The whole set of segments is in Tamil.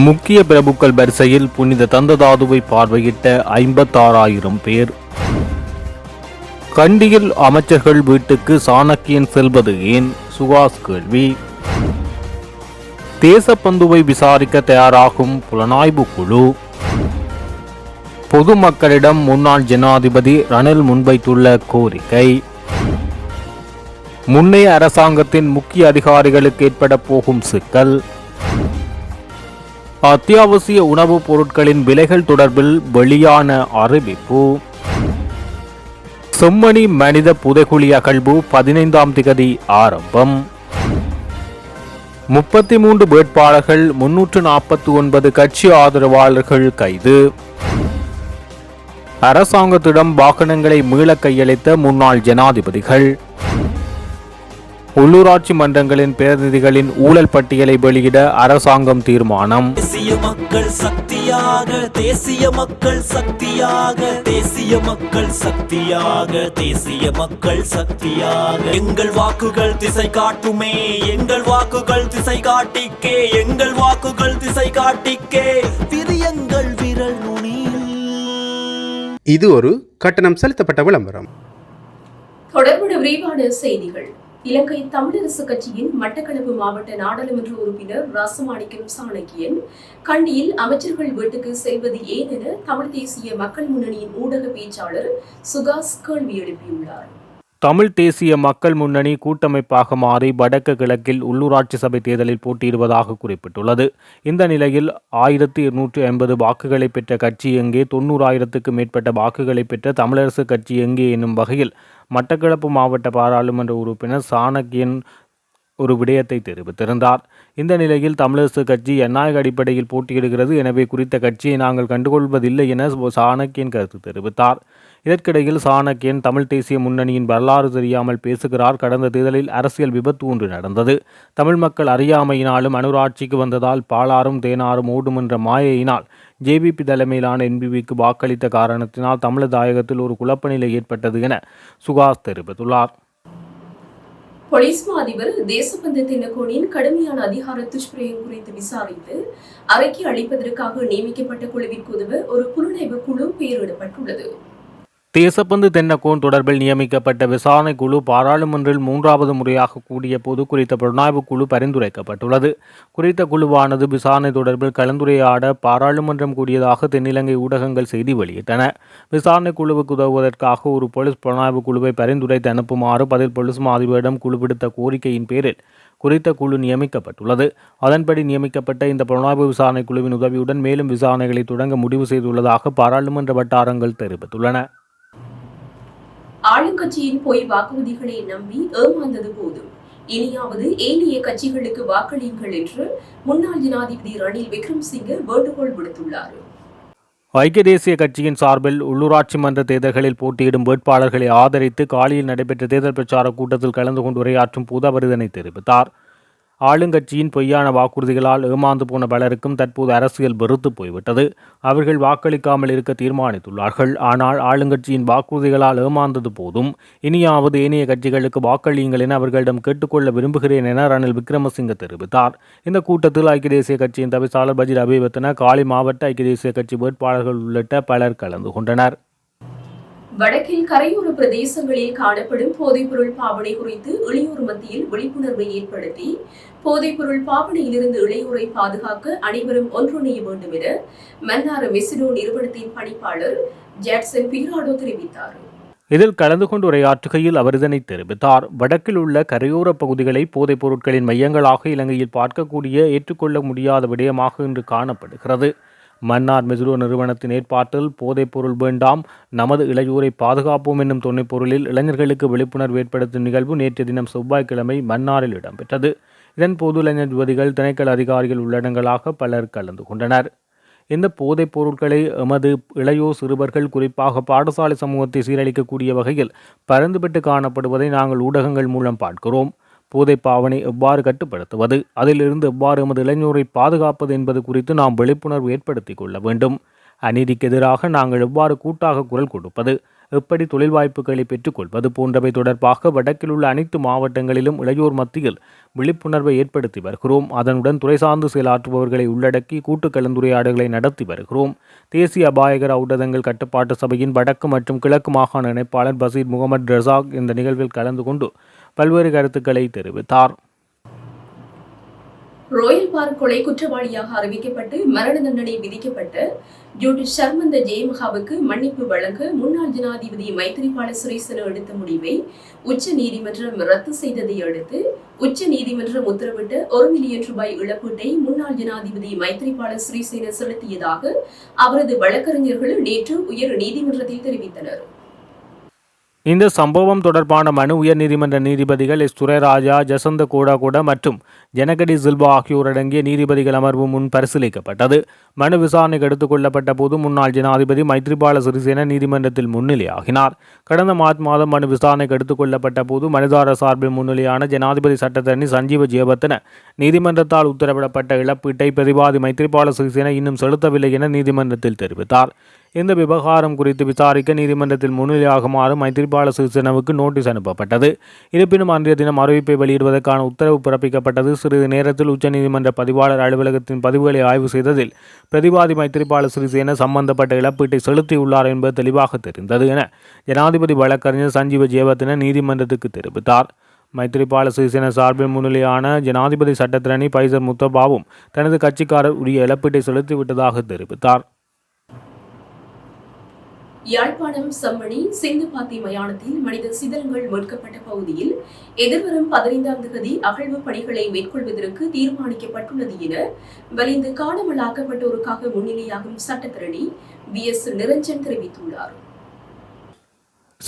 முக்கிய பிரபுக்கள் வரிசையில் புனித தந்ததாதுவை பார்வையிட்ட ஐம்பத்தாறாயிரம் பேர். கண்டியில் அமைச்சர்கள் வீட்டுக்கு சாணக்கியன் செல்வது ஏன்? சுகாஸ் கேள்வி. தேசப்பந்துவை விசாரிக்க தயாராகும் புலனாய்வு குழு. பொதுமக்களிடம் முன்னாள் ஜனாதிபதி ரணில் முன்வைத்துள்ள கோரிக்கை. முன்னைய அரசாங்கத்தின் முக்கிய அதிகாரிகளுக்கு ஏற்பட போகும் சிக்கல். அத்தியாவசிய உணவுப் பொருட்களின் விலைகள் தொடர்பில் வெளியான அறிவிப்பு. செம்மணி மனித புதைகுழி அகழ்வு பதினைந்தாம் திகதி ஆரம்பம். முப்பத்தி மூன்று வேட்பாளர்கள் முன்னூற்று நாற்பத்தி ஒன்பது கட்சி ஆதரவாளர்கள் கைது. அரசாங்கத்திடம் வாகனங்களை மீள கையளித்த முன்னாள் ஜனாதிபதிகள். உள்ளூராட்சி மன்றங்களின் பிரதிநிதிகளின் ஊழல் பட்டியலை வெளியிட அரசாங்கம் தீர்மானம். தேசிய மக்கள் சக்தியாக தேசிய மக்கள் சக்தியாக தேசிய மக்கள் சக்தியாக தேசிய மக்கள் சக்தியாக. எங்கள் வாக்குகள் திசை காட்டுமே எங்கள் வாக்குகள் திசை காட்டிக்கே எங்கள் வாக்குகள் திசை காட்டிக்கே. பிரியங்கள் விரல் நுனியில். இது ஒரு கட்டணம் செலுத்தப்பட்ட விளம்பரம். தொடர்புடைய விரிவான செய்திகள். இலங்கை தமிழரசு கட்சியின் மட்டக்களப்பு மாவட்ட நாடாளுமன்ற உறுப்பினர் ராசமாணிக்கம் சாணக்கியன் கண்டியில் அமைச்சர்கள் வீட்டுக்கு செல்வது ஏன் என தமிழ் தேசிய மக்கள் முன்னணியின் ஊடக பேச்சாளர் சுகாஸ் கேள்வி எழுப்பியுள்ளார். தமிழ் தேசிய மக்கள் முன்னணி கூட்டமைப்பாக மாறி வடக்கு கிழக்கில் உள்ளூராட்சி சபை தேர்தலில் போட்டியிடுவதாக குறிப்பிட்டுள்ளது. இந்த நிலையில் ஆயிரத்தி இருநூற்றி ஐம்பது வாக்குகளை பெற்ற கட்சி எங்கே தொண்ணூறாயிரத்துக்கு மேற்பட்ட வாக்குகளை பெற்ற தமிழரசு கட்சி எங்கே என்னும் வகையில் மட்டக்களப்பு மாவட்ட பாராளுமன்ற உறுப்பினர் சாணக்கியன் ஒரு விடயத்தை தெரிவித்திருந்தார். இந்த நிலையில் தமிழரசு கட்சி ஜனநாயக அடிப்படையில் போட்டியிடுகிறது. எனவே குறித்த கட்சியை நாங்கள் கண்டுகொள்வதில்லை என சாணக்கியன் கருத்து தெரிவித்தார். இதற்கிடையில் சாணக்கியன் தமிழ் தேசிய முன்னணியின் வரலாறு தெரியாமல் பேசுகிறார். கடந்த தேர்தலில் அரசியல் விபத்து ஒன்று நடந்தது. தமிழ் மக்கள் அறியாமையினாலும் அனுராட்சிக்கு வந்ததால் பாலாறும் தேனாரும் ஓடும் என்ற மாயையினால் ஜேபிபி தலைமையிலான என்பிபிக்கு வாக்களித்த காரணத்தினால் தமிழ் தாயகத்தில் ஒரு குழப்ப நிலை ஏற்பட்டது என சுகாஸ் தெரிவித்துள்ளார். போலீஸ் அதிபர் தேசபந்து தென்னகோனின் கடுமையான அதிகார துஷ்பிரயம் குறித்து விசாரித்து அறிக்கை அளிப்பதற்காக நியமிக்கப்பட்ட குழுவிற்கு உதவ ஒரு புலனாய்வு குழு பெயரிடப்பட்டுள்ளது. தேசப்பந்து தென்னக்கோன் தொடர்பில் நியமிக்கப்பட்ட விசாரணை குழு பாராளுமன்றில் மூன்றாவது முறையாக கூடிய போது குறித்த புலனாய்வு குழு பரிந்துரைக்கப்பட்டுள்ளது. குறித்த குழுவானது விசாரணை தொடர்பில் கலந்துரையாட பாராளுமன்றம் கூடியதாக தென்னிலங்கை ஊடகங்கள் செய்தி வெளியிட்டன. விசாரணை குழுவுக்கு உதவுவதற்காக ஒரு போலீஸ் புலனாய்வு குழுவை பரிந்துரைத்து அனுப்புமாறு பதில் போலீஸ் மாதிரியிடம் அதிபரிடம் குழு விடுத்த கோரிக்கையின் பேரில் குறித்த குழு நியமிக்கப்பட்டுள்ளது. அதன்படி நியமிக்கப்பட்ட இந்த புலனாய்வு விசாரணை குழுவின் உதவியுடன் மேலும் விசாரணைகளை தொடங்க முடிவு செய்துள்ளதாக பாராளுமன்ற வட்டாரங்கள் தெரிவித்துள்ளன. ஆளுங்கட்சியின் பொய் வாக்குறுதிகளை நம்பி ஏமாந்தது போதும். இனியாவது ஏனைய கட்சிகளுக்கு வாக்களியுங்கள் என்று முன்னாள் ஜனாதிபதி ரணில் விக்ரம்சிங்கே வேண்டுகோள் விடுத்துள்ளார். ஐக்கிய தேசிய கட்சியின் சார்பில் உள்ளூராட்சி மன்ற தேர்தல்களில் போட்டியிடும் வேட்பாளர்களை ஆதரித்து காலியில் நடைபெற்ற தேர்தல் பிரச்சார கூட்டத்தில் கலந்து கொண்டு உரையாற்றும் போது அவர் இதனை தெரிவித்தார். ஆளுங்கட்சியின் பொய்யான வாக்குறுதிகளால் ஏமாந்து போன பலருக்கும் தற்போது அரசியல் வெறுத்து போய்விட்டது. அவர்கள் வாக்களிக்காமல் இருக்க தீர்மானித்துள்ளார்கள். ஆனால் ஆளுங்கட்சியின் வாக்குறுதிகளால் ஏமாந்தது போதும். இனியாவது ஏனைய கட்சிகளுக்கு வாக்களியுங்கள் என அவர்களிடம் கேட்டுக்கொள்ள விரும்புகிறேன் என ரணில் விக்ரமசிங்க தெரிவித்தார். இந்த கூட்டத்தில் ஐக்கிய தேசிய கட்சியின் தவிசாளர் பஜிர் அபிவர்த்தன காலி மாவட்ட ஐக்கிய தேசிய கட்சி வேட்பாளர்கள் உள்ளிட்ட பலர் கலந்து கொண்டனர். வடக்கில் கரையோர பிரதேசங்களில் காணப்படும் போதைப்பொருள் பாவனை குறித்து இளையோர் மத்தியில் விழிப்புணர்வை ஏற்படுத்தி போதைப்பொருள் பாவனையிலிருந்து இளையோரை பாதுகாக்க அனைவரும் ஒன்றிணைய வேண்டும் என மன்னார மெசிடோ நிறுவனத்தின் பணிப்பாளர் ஜாக்சன் பீராடோ தெரிவித்தார். இதில் கலந்து கொண்டு உரையாற்றுகையில் அவர் இதனை தெரிவித்தார். வடக்கில் உள்ள கரையோர பகுதிகளை போதைப் பொருட்களின் மையங்களாக இலங்கையில் பார்க்கக்கூடிய ஏற்றுக்கொள்ள முடியாத விடயமாக இன்று காணப்படுகிறது. மன்னார் மெசுரோ நிறுவனத்தின் ஏற்பாட்டில் போதைப் பொருள் வேண்டாம் நமது இளையோரை பாதுகாப்போம் என்னும் துணைப் பொருளில் இளைஞர்களுக்கு விழிப்புணர்வு ஏற்படுத்தும் நிகழ்வு நேற்று தினம் செவ்வாய்க்கிழமை மன்னாரில் இடம்பெற்றது. இதன் போது இளைஞர்வதிகள் திணைக்கள அதிகாரிகள் உள்ளடங்கலாக பலர் கலந்து கொண்டனர். இந்த போதைப் பொருட்களை எமது இளையோர் சிறுவர்கள் குறிப்பாக பாடசாலை சமூகத்தை சீரழிக்கக்கூடிய வகையில் பரந்துபட்டு காணப்படுவதை நாங்கள் ஊடகங்கள் மூலம் பார்க்கிறோம். போதை பாவனை எவ்வாறு கட்டுப்படுத்துவது? அதிலிருந்து எவ்வாறு எமது இளைஞரை பாதுகாப்பது என்பது குறித்து நாம் விழிப்புணர்வு ஏற்படுத்திக் கொள்ள வேண்டும். அநீதிக்கு எதிராக நாங்கள் எவ்வாறு கூட்டாக குரல் கொடுப்பது? எப்படி தொழில் வாய்ப்புகளை பெற்றுக்கொள்வது போன்றவை தொடர்பாக வடக்கில் உள்ள அனைத்து மாவட்டங்களிலும் இளையோர் மத்தியில் விழிப்புணர்வை ஏற்படுத்தி வருகிறோம். அதனுடன் துறை சார்ந்து செயலாற்றுபவர்களை உள்ளடக்கி கூட்டு கலந்துரையாடல்களை நடத்தி வருகிறோம். தேசிய அபாயகர ஊடகங்கள் கட்டுப்பாட்டு சபையின் வடக்கு மற்றும் கிழக்கு மாகாண இணைப்பாளர் பசீர் முகமது ரசாக் இந்த நிகழ்வில் கலந்து கொண்டு பல்வேறு கருத்துக்களை தெரிவித்தார். ரோயல் பார்க் கொலை குற்றவாளியாக அறிவிக்கப்பட்டு மரண தண்டனை விதிக்கப்பட்ட ஜூடிஸ் சர்மந்த ஜெயமகாவுக்கு மன்னிப்பு வழங்க முன்னாள் ஜனாதிபதி மைத்திரிபால சிறிசேன எடுத்த முடிவை உச்ச நீதிமன்றம் ரத்து செய்ததை அடுத்து உச்ச நீதிமன்றம் உத்தரவிட்ட ஒரு மில்லியன் ரூபாய் இழப்பீட்டை முன்னாள் ஜனாதிபதி மைத்திரிபால சிறிசேன செலுத்தியதாக அவரது வழக்கறிஞர்கள் நேற்று உயர் நீதிமன்றத்தில் தெரிவித்தனர். இந்த சம்பவம் தொடர்பான மனு உயர்நீதிமன்ற நீதிபதிகள் எஸ். துரைராஜா ஜசந்த கோடாகோட மற்றும் ஜனகடி சில்வா ஆகியோர் அடங்கிய நீதிபதிகள் அமர்வு முன் பரிசீலிக்கப்பட்டது. மனு விசாரணைக்கு எடுத்துக் கொள்ளப்பட்ட போது முன்னாள் ஜனாதிபதி மைத்ரிபால சிறிசேன நீதிமன்றத்தில் முன்னிலையாகினார். கடந்த மார்ச் மாதம் மனு விசாரணைக்கு எடுத்துக் கொள்ளப்பட்ட போது மனுதாரர் சார்பில் முன்னிலையான ஜனாதிபதி சட்டத்தரணி சஞ்சீவ ஜெயவர்தன நீதிமன்றத்தால் உத்தரவிடப்பட்ட இழப்பீட்டை பிரதிவாதி மைத்ரிபால சிறிசேன இன்னும் செலுத்தவில்லை என நீதிமன்றத்தில் தெரிவித்தார். இந்த விவகாரம் குறித்து விசாரிக்க நீதிமன்றத்தில் முன்னிலையாகுமாறு மைத்திரிபால சிறிசேனவுக்கு நோட்டீஸ் அனுப்பப்பட்டது. இருப்பினும் அன்றைய தினம் அறிவிப்பை வெளியிடுவதற்கான உத்தரவு பிறப்பிக்கப்பட்டது. சிறிது நேரத்தில் உச்சநீதிமன்ற பதிவாளர் அலுவலகத்தின் பதிவுகளை ஆய்வு செய்ததில் பிரதிவாதி மைத்திரிபால சிறிசேன சம்பந்தப்பட்ட இழப்பீட்டை செலுத்தியுள்ளார் என்பது தெளிவாக தெரிந்தது என ஜனாதிபதி வழக்கறிஞர் சஞ்சீவ ஜேவத்தின நீதிமன்றத்துக்கு தெரிவித்தார். மைத்திரிபால சிறிசேன சார்பில் முன்னிலையான ஜனாதிபதி சட்டத்திரணி பைசர் முத்தபாவும் தனது கட்சிக்காரர் உரிய இழப்பீட்டை செலுத்திவிட்டதாக தெரிவித்தார். யாழ்ப்பாணம் செம்மணி சிந்துபாத்தி மயானத்தில் மனித சிதறங்கள் மீட்கப்பட்ட பகுதியில் எதிர்வரும் பதினைந்தாம் தேதி அகழ்வு பணிகளை மேற்கொள்வதற்கு தீர்மானிக்கப்பட்டுள்ளது என வலிந்து காணாமலாக்கப்பட்டோருக்காக முன்னிலையாகும் சட்டத்திரணி வி எஸ் நிரஞ்சன் தெரிவித்துள்ளார்.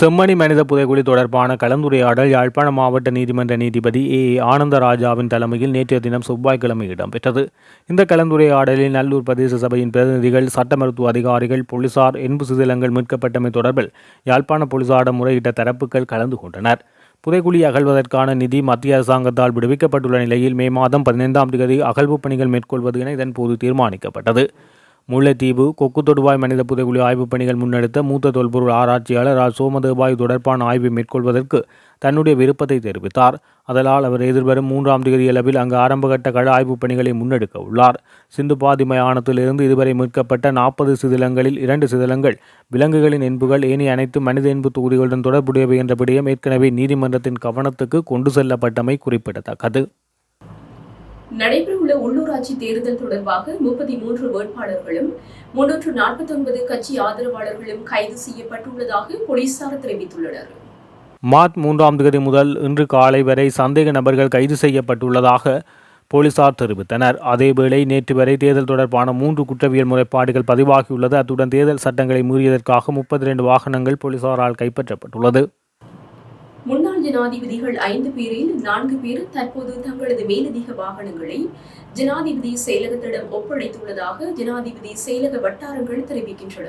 செம்மணி மனித புதைக்குழி தொடர்பான கலந்துரையாடல் யாழ்ப்பாண மாவட்ட நீதிமன்ற நீதிபதி ஏ. ஆனந்தராஜாவின் தலைமையில் நேற்றைய தினம் செவ்வாய்க்கிழமை இடம்பெற்றது. இந்த கலந்துரையாடலில் நல்லூர் பிரதேச சபையின் பிரதிநிதிகள் சட்ட மருத்துவ அதிகாரிகள் போலீசார் என்பு சிதிலங்கள் மீட்கப்பட்டமை தொடர்பில் யாழ்ப்பாண போலீசாரிடம் முறையிட்ட தரப்புகள் கலந்து கொண்டனர். புதைகுழி அகழ்வதற்கான நிதி மத்திய அரசாங்கத்தால் விடுவிக்கப்பட்டுள்ள நிலையில் மே மாதம் பதினைந்தாம் தேதி அகழ்வு பணிகள் மேற்கொள்வது என இதன்போது தீர்மானிக்கப்பட்டது. முல்லைத்தீவு கொக்கு தொடுவாய் மனித புதைகுழி ஆய்வுப் பணிகள் முன்னெடுத்த மூத்த தொல்பொருள் ஆராய்ச்சியாளர் ஆர். சோமதேபாய் தொடர்பான ஆய்வை மேற்கொள்வதற்கு தன்னுடைய விருப்பத்தை தெரிவித்தார். அதனால் அவர் எதிர்வரும் மூன்றாம் தேதி அளவில் அங்கு ஆரம்பகட்ட கள ஆய்வுப் பணிகளை முன்னெடுக்க உள்ளார். சிந்து பாதி மயானத்திலிருந்து இதுவரை மீட்கப்பட்ட நாற்பது சிதிலங்களில் இரண்டு சிதிலங்கள் விலங்குகளின் என்புகள் ஏனைய அனைத்து மனித என்பு தொகுதிகளுடன் தொடர்புடையவை என்ற விடயம் ஏற்கனவே நீதிமன்றத்தின் கவனத்துக்கு கொண்டு செல்லப்பட்டமை குறிப்பிடத்தக்கது. நடைபெறவுள்ள உள்ளூராட்சி தேர்தல் தொடர்பாக முப்பத்தி மூன்று வேட்பாளர்களும் முன்னூற்று நாற்பத்தி ஒன்பது கட்சி ஆதரவாளர்களும் கைது செய்யப்பட்டுள்ளதாக போலீசார் தெரிவித்துள்ளனர். மார்ச் மூன்றாம் தேதி முதல் இன்று காலை வரை சந்தேக நபர்கள் கைது செய்யப்பட்டுள்ளதாக போலீசார் தெரிவித்தனர். அதேவேளை நேற்று வரை தேர்தல் தொடர்பான மூன்று குற்றவியல் முறைப்பாடுகள் பதிவாகியுள்ளது. அத்துடன் தேர்தல் சட்டங்களை மீறியதற்காக முப்பத்தி ரெண்டு வாகனங்கள் போலீசாரால் கைப்பற்றப்பட்டுள்ளது. முன்னாள் ஜனாதிபதிகள் ஐந்து பேரில் நான்கு பேர் தற்போது தங்களது மேலதிக வாகனங்களை ஜனாதிபதி செயலகத்திடம் ஒப்படைத்துள்ளதாக ஜனாதிபதி செயலக வட்டாரங்கள் தெரிவிக்கின்றன.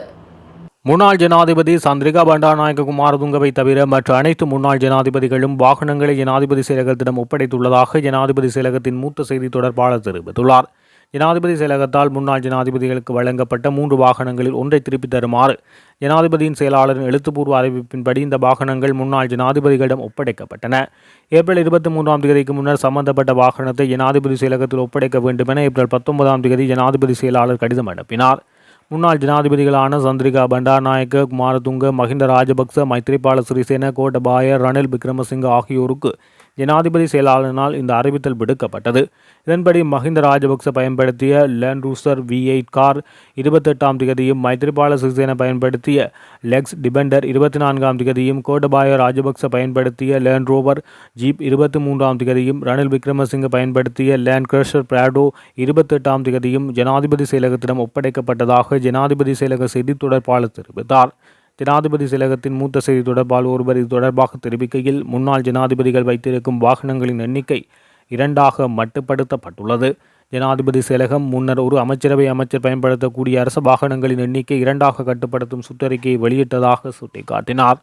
முன்னாள் ஜனாதிபதி சந்திரிகா பண்டாநாயக குமாரதுங்கவை தவிர மற்ற அனைத்து முன்னாள் ஜனாதிபதிகளும் வாகனங்களை ஜனாதிபதி செயலகத்திடம் ஒப்படைத்துள்ளதாக ஜனாதிபதி செயலகத்தின் மூத்த செய்தி தொடர்பாளர் தெரிவித்துள்ளார். ஜனாதிபதி செயலகத்தால் முன்னாள் ஜனாதிபதிகளுக்கு வழங்கப்பட்ட மூன்று வாகனங்களில் ஒன்றை திருப்பித் தருமாறு. ஜனாதிபதியின் செயலாளரின் எழுத்துப்பூர்வ அறிவிப்பின்படி இந்த வாகனங்கள் முன்னாள் ஜனாதிபதிகளிடம் ஒப்படைக்கப்பட்டன. ஏப்ரல் இருபத்தி மூன்றாம் தேதிக்கு முன்னர் சம்பந்தப்பட்ட வாகனத்தை ஜனாதிபதி செயலகத்தில் ஒப்படைக்க வேண்டுமென ஏப்ரல் பத்தொன்பதாம் தேதி ஜனாதிபதி செயலாளர் கடிதம் அனுப்பினார். முன்னாள் ஜனாதிபதிகளான சந்திரிகா பண்டாநாயக்க குமாரதுங்க மஹிந்த ராஜபக்ச மைத்ரிபால சிறிசேன கோட்டபாய ரணில் விக்ரமசிங்க ஆகியோருக்கு ஜனாதிபதி செயலாளரினால் இந்த அறிவித்தல் விடுக்கப்பட்டது. இதன்படி மஹிந்த ராஜபக்ச பயன்படுத்திய land cruiser V eight car இருபத்தெட்டாம் திகதியும் மைத்ரிபால சிறிசேன பயன்படுத்திய லெக்ஸ் டிபெண்டர் இருபத்தி நான்காம் திகதியும் கோடபாய ராஜபக்ச பயன்படுத்திய லேண்ட் ரோவர் ஜீப் இருபத்தி மூன்றாம் திகதியும் ரணில் விக்ரமசிங்க பயன்படுத்திய லேண்ட் கிரஷர் பிராடோ இருபத்தெட்டாம் திகதியும் ஜனாதிபதி செயலகத்திடம் ஒப்படைக்கப்பட்டதாக ஜனாதிபதி செயலக செய்தி தொடர்பாளர் தெரிவித்தார். ஜனாதிபதி செயலகத்தின் மூத்த செய்தி தொடர்பால் ஒருவர் இது தொடர்பாக தெரிவிக்கையில் முன்னாள் ஜனாதிபதிகள் வைத்திருக்கும் வாகனங்களின் எண்ணிக்கை இரண்டாக மட்டுப்படுத்தப்பட்டுள்ளது. ஜனாதிபதி செயலகம் முன்னர் ஒரு அமைச்சரவை அமைச்சர் பயன்படுத்தக்கூடிய அரசு வாகனங்களின் எண்ணிக்கை இரண்டாக கட்டுப்படுத்தும் சுற்றறிக்கையை வெளியிட்டதாக சுட்டிக்காட்டினார்.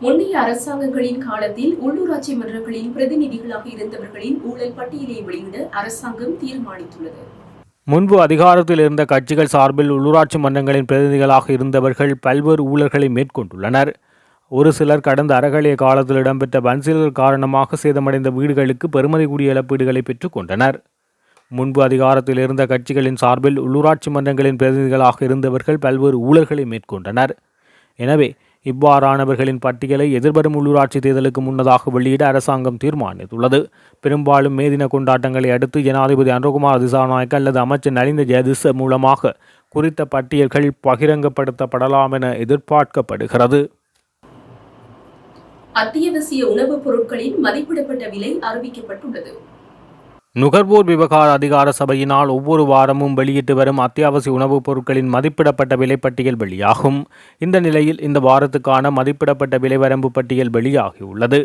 முன்னைய அரசாங்கங்களின் காலத்தில் உள்ளூராட்சி மன்றங்களின் பிரதிநிதிகளாக இருந்தவர்களின் ஊழல் பட்டியலை வெளியிட அரசாங்கம் தீர்மானித்துள்ளது. முன்பு அதிகாரத்தில் இருந்த கட்சிகள் சார்பில் உள்ளூராட்சி மன்றங்களின் பிரதிநிதிகளாக இருந்தவர்கள் பல்வேறு ஊழல்களை மேற்கொண்டுள்ளனர். ஒரு சிலர் கடந்த அறகலைய காலத்தில் இடம்பெற்ற பன்சீலர் காரணமாக சேதமடைந்த வீடுகளுக்கு பெருமதி கூடிய இழப்பீடுகளை பெற்றுக்கொண்டனர் முன்பு அதிகாரத்தில் இருந்த கட்சிகளின் சார்பில் உள்ளூராட்சி மன்றங்களின் பிரதிநிதிகளாக இருந்தவர்கள் பல்வேறு ஊழல்களை மேற்கொண்டனர். எனவே இவ்வாறானவர்களின் பட்டியலை எதிர்வரும் உள்ளூராட்சி தேர்தலுக்கு முன்னதாக வெளியிட அரசாங்கம் தீர்மானித்துள்ளது. பெரும்பாலும் மேதின கொண்டாட்டங்களை அடுத்து ஜனாதிபதி அனுகுமார் திசாநாயக்க அல்லது அமைச்சர் நலிந்த ஜெயதிச மூலமாக குறித்த பட்டியல்கள் பகிரங்கப்படுத்தப்படலாம் என எதிர்பார்க்கப்படுகிறது. அத்தியாவசிய உணவுப் பொருட்களின் மதிப்பிடப்பட்ட விலை அறிவிக்கப்பட்டுள்ளது. நுகர்வோர் விவகார அதிகார சபையினால் ஒவ்வொரு வாரமும் வெளியிட்டு வரும் அத்தியாவசிய உணவுப் பொருட்களின் மதிப்பிடப்பட்ட விலைப்பட்டியல் வெளியாகும். இந்த நிலையில் இந்த வாரத்துக்கான மதிப்பிடப்பட்ட விலைவரம்பு பட்டியல் வெளியாகியுள்ளது.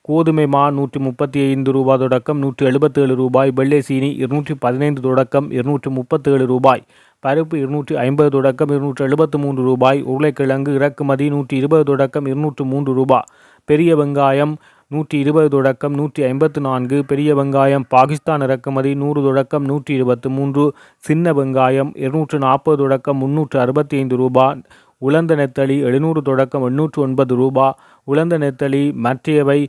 கோதுமை மா நூற்றி முப்பத்தி ஐந்து ரூபாய் தொடக்கம் நூற்றி எழுபத்தேழு ரூபாய் வெள்ளை சீனி இருநூற்றி பதினைந்து தொடக்கம் இருநூற்றி முப்பத்தேழு ரூபாய் பருப்பு இருநூற்றி ஐம்பது தொடக்கம் இருநூற்றி எழுபத்து மூன்று ரூபாய் உருளைக்கிழங்கு இறக்குமதி நூற்றி இருபது தொடக்கம் இருநூற்று மூன்று ரூபாய் பெரிய வெங்காயம் நூற்றி இருபது தொடக்கம் நூற்றி ஐம்பத்து நான்கு பெரிய வெங்காயம் பாகிஸ்தான் இறக்குமதி நூறு தொடக்கம் நூற்றி இருபத்து மூன்று சின்ன வெங்காயம் இருநூற்று நாற்பது தொடக்கம் முன்னூற்று அறுபத்தி ஐந்து ரூபாய் உலர்ந்த நெத்தளி எழுநூறு தொடக்கம் எண்ணூற்று ஒன்பது ரூபாய் உலர்ந்த நெத்தளி மற்றையவை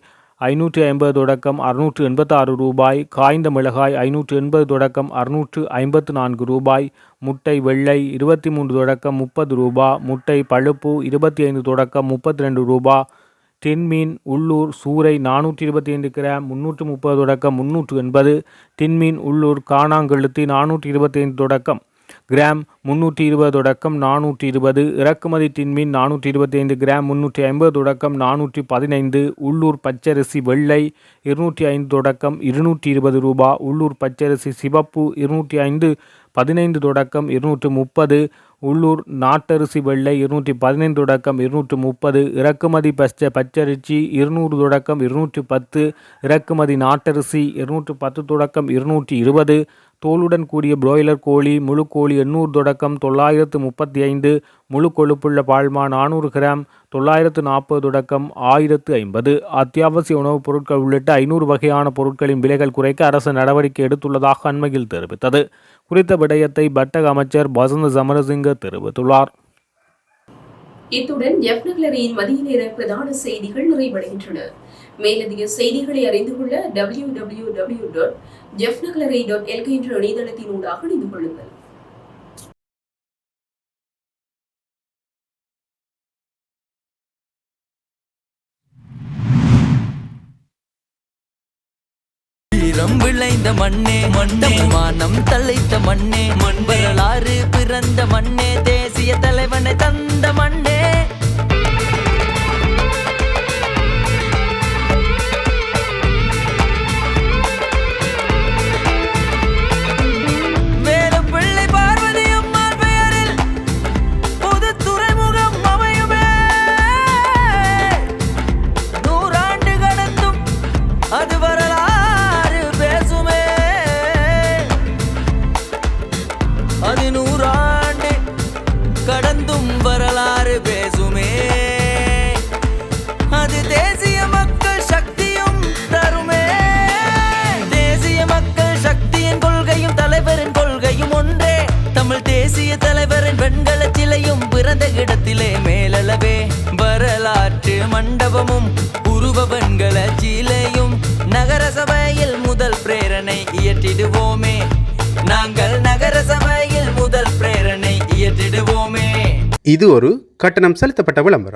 ஐநூற்றி ஐம்பது தொடக்கம் அறுநூற்று எண்பத்தாறு ரூபாய் காய்ந்த மிளகாய் ஐநூற்று எண்பது தொடக்கம் அறுநூற்று ஐம்பத்து நான்கு ரூபாய் முட்டை வெள்ளை இருபத்தி மூன்று தொடக்கம் முப்பது ரூபாய் முட்டை பழுப்பு இருபத்தி ஐந்து தொடக்கம் முப்பத்தி ரெண்டு ரூபாய் தின்மீன் உள்ளூர் சூறை நானூற்றி இருபத்தி ஐந்து கிராம் முன்னூற்று முப்பது தொடக்கம் முன்னூற்று எண்பது. டின்மீன் உள்ளூர் காணாங்கழுத்தி நானூற்றி இருபத்தி ஐந்து தொடக்கம். கிராம் முன்னூற்றி இருபது தொடக்கம் நானூற்றி இருபது இறக்குமதி தின்மீன் நானூற்றி இருபத்தி ஐந்து கிராம் முன்னூற்றி ஐம்பது தொடக்கம் நானூற்றி பதினைந்து உள்ளூர் பச்சரிசி வெள்ளை இருநூற்றி ஐந்து தொடக்கம் இருநூற்றி இருபது ரூபா. உள்ளூர் பச்சரிசி சிவப்பு இருநூற்றி ஐந்து. பதினைந்து தொடக்கம் இருநூற்று முப்பது உள்ளூர் நாட்டரிசி வெள்ளை இருநூற்றி பதினைந்து தொடக்கம் இருநூற்று முப்பது இறக்குமதி பச்ச பச்சரிசி இருநூறு தொடக்கம் இருநூற்றி பத்து இறக்குமதி நாட்டரிசி இருநூற்று பத்து தொடக்கம் இருநூற்றி இருபது தோலுடன் கூடிய புரோய்லர் கோழி முழு கோழி எண்ணூறு தொடக்கம் தொள்ளாயிரத்து முப்பத்தி ஐந்து முழு கொழுப்புள்ள பால்மா நானூறு கிராம் தொள்ளாயிரத்து நாற்பது தொடக்கம் ஆயிரத்து ஐம்பது. அத்தியாவசிய உணவுப் பொருட்கள் உள்ளிட்ட ஐநூறு வகையான பொருட்களின் விலைகள் குறைக்க அரசு நடவடிக்கை எடுத்துள்ளதாக அண்மையில் தெரிவித்தது. குறித்த விடயத்தை வர்த்தக அமைச்சர் வசந்த சமரசிங்க தெரிவித்துள்ளார். இத்துடன் ஜெஃப்னக்லரியின் மதிய நேர பிரதான செய்திகள் நிறைவடைகின்றன. மேலதிக செய்திகளை அறிந்து கொள்ள W W W dot Jaffnagallery dot LK என்ற இணையதளத்தினூடாக இணைந்து கொள்ளுங்கள். வீரம் விளைந்த மண்ணே மண்டபம் மானம் மண்ணே. மண் வரலாறு பிறந்த மண்ணே. தேசிய தலைவனை தந்த மண்ணே. மண்டபமும் உருவ வெண்கல சிலையும் நகர சபையில் முதல் பிரேரணை இயற்றிடுவோமே. நாங்கள் நகர சபையில் முதல் பிரேரணை இயற்றிடுவோமே. இது ஒரு கட்டணம் செலுத்தப்பட்ட விளம்பரம்.